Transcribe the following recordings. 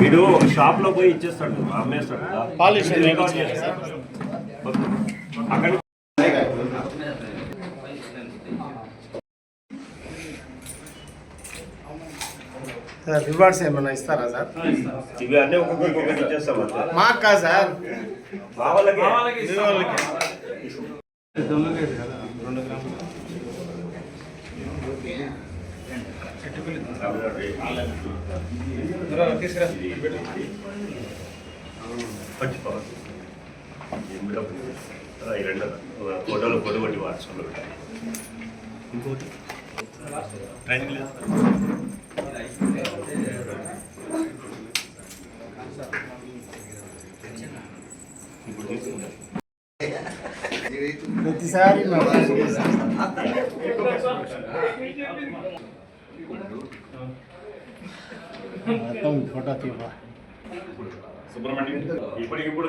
వీడు షాప్లో పోయి ఇచ్చేస్తాడు అమ్మేస్తాడు రికార్డ్ చేస్తాడు. అక్కడ సార్ రివార్డ్స్ ఏమైనా ఇస్తారా సార్? ఇవి అన్నీ ఒక్కొక్కరికి ఒకటి ఇచ్చేస్తాం అంతే. మాకు కాదు సార్? మా వాళ్ళకి. మీ వాళ్ళకి. ఫోటోలు ఫోటో కొట్టి వాట్సాప్లో పెట్టాలి ఇంకోటి? ట్రైనింగ్ ప్రతిసారి మొత్తం ఫోటో తీవా సుబ్రహ్మణ్యం ఇప్పటికి ఇప్పుడు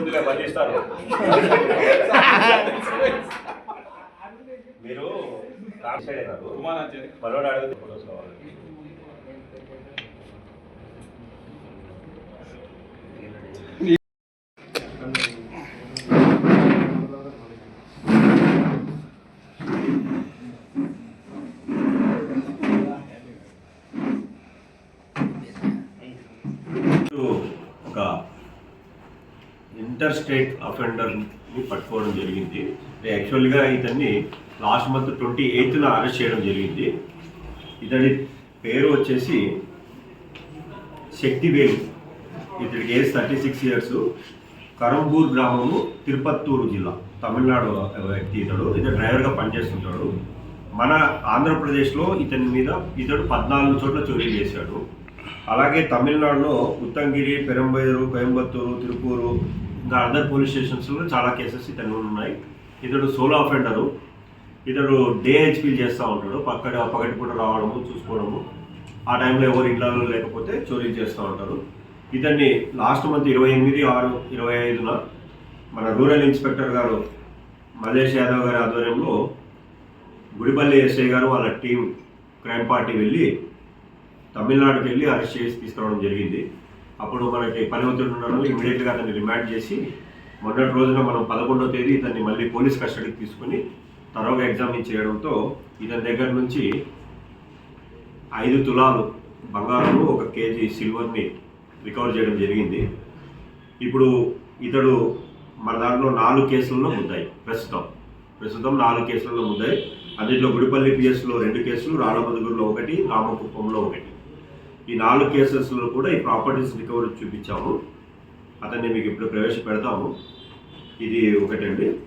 మనోడు అడిగితే ఇంటర్ స్టేట్ అఫెండర్ని పట్టుకోవడం జరిగింది. యాక్చువల్గా ఇతన్ని లాస్ట్ మంత్ ట్వంటీ ఎయిత్న అరెస్ట్ చేయడం జరిగింది. ఇతడి పేరు వచ్చేసి శక్తివేలు ఇతడికి age thirty six years. Karambur గ్రామము తిరుపత్తూరు జిల్లా. తమిళనాడు వ్యక్తి ఇతడు. ఇతడు డ్రైవర్గా పనిచేస్తుంటాడు. మన ఆంధ్రప్రదేశ్లో ఇతని మీద ఇతడు పద్నాలుగు చోట్ల చోరీ చేశాడు. అలాగే తమిళనాడులో ఉత్తంగిరి పెరంబైరు కోయంబత్తూరు తిరుపూరు ఇంకా అదర్ పోలీస్ స్టేషన్స్లో చాలా కేసెస్ ఇతను ఉన్నాయి. ఇతడు సోలో అఫెండరు ఇతడు డే హెచ్పీలు చేస్తూ ఉంటాడు. పక్కడ పగటిపూట రావడము చూసుకోవడము. ఆ టైంలో ఎవరు ఇళ్ళలో లేకపోతే చోరీ చేస్తూ ఉంటారు. ఇతన్ని లాస్ట్ మంత్ ఇరవై ఎనిమిది ఆరు ఇరవై ఐదున మన రూరల్ ఇన్స్పెక్టర్ గారు మల్లేష్ యాదవ్ గారి ఆధ్వర్యంలో గుడిపల్లి ఎస్ఐ గారు వాళ్ళ టీం క్రైమ్ పార్టీ వెళ్ళి తమిళనాడుకి వెళ్ళి అరెస్ట్ చేసి తీసుకురావడం జరిగింది. అప్పుడు మనకి పని ఒత్తిడి ఉండడం ఇమీడియట్గా అతన్ని రిమాండ్ చేసి మొన్నటి రోజున మనం పదకొండవ తేదీ ఇతన్ని మళ్ళీ పోలీస్ కస్టడీకి తీసుకుని తరోగా ఎగ్జామిన్ చేయడంతో ఇతని దగ్గర నుంచి ఐదు తులాలు బంగారము ఒక కేజీ సిల్వర్ని రికవర్ చేయడం జరిగింది. ఇప్పుడు ఇతడు మన దాంట్లో నాలుగు కేసులలో ముద్దాయి ప్రస్తుతం. ప్రస్తుతం నాలుగు కేసులలో ముద్దాయి. అందులో గుడిపల్లి పిఎస్లో రెండు కేసులు రాళ్ళబదుగురులో ఒకటి రామకుప్పంలో ఒకటి. ఈ నాలుగు కేసెస్లో కూడా ఈ ప్రాపర్టీస్ రికవరీ చూపించాము. అతన్ని మీకు ఇప్పుడు ప్రవేశపెడతాము. ఇది ఒకటండి.